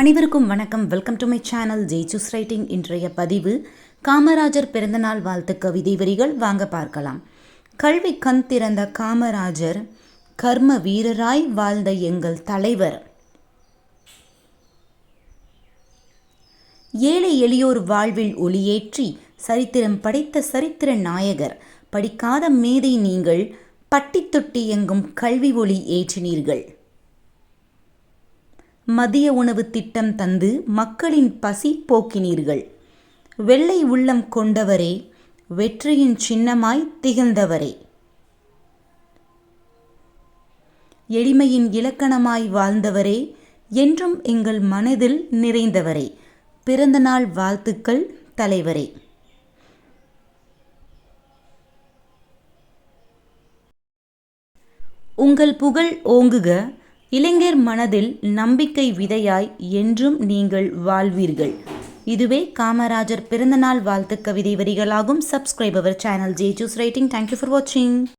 அனைவருக்கும் வணக்கம். Welcome to my channel Jesus writing இன்றைய பதிவு காமராஜர் பிறந்தநாள் வாழ்த்து கவிதை வரிகள். வாங்க பார்க்கலாம். கல்வி கண் திறந்த காமராஜர் கர்ம வீரராய் வாழ்ந்த எங்கள் தலைவர். ஏழை எளியோர் வாழ்வில் ஒளியேற்றி சரித்திரம் படைத்த சரித்திர நாயகர். படிக்காத மேதை நீங்கள் பட்டி தொட்டி எங்கும் கல்வி ஒளி ஏற்றினீர்கள். மதிய உணவு திட்டம் தந்து மக்களின் பசி போக்கினீர்கள். வெள்ளை உள்ளம் கொண்டவரே வெற்றியின் சின்னமாய் திகழ்ந்தவரே. எளிமையின் இலக்கணமாய் வாழ்ந்தவரே என்றும் எங்கள் மனதில் நிறைந்தவரே. பிறந்தநாள் வாழ்த்துக்கள் தலைவரே. உங்கள் புகழ் ஓங்குக இளைஞர் மனதில் நம்பிக்கை விதையாய் என்றும் நீங்கள் வாழ்வீர்கள். இதுவே காமராஜர் பிறந்தநாள் வாழ்த்து கவிதை வரிகளாகும். Subscribe our channel Jesus writing thank you for வாட்சிங்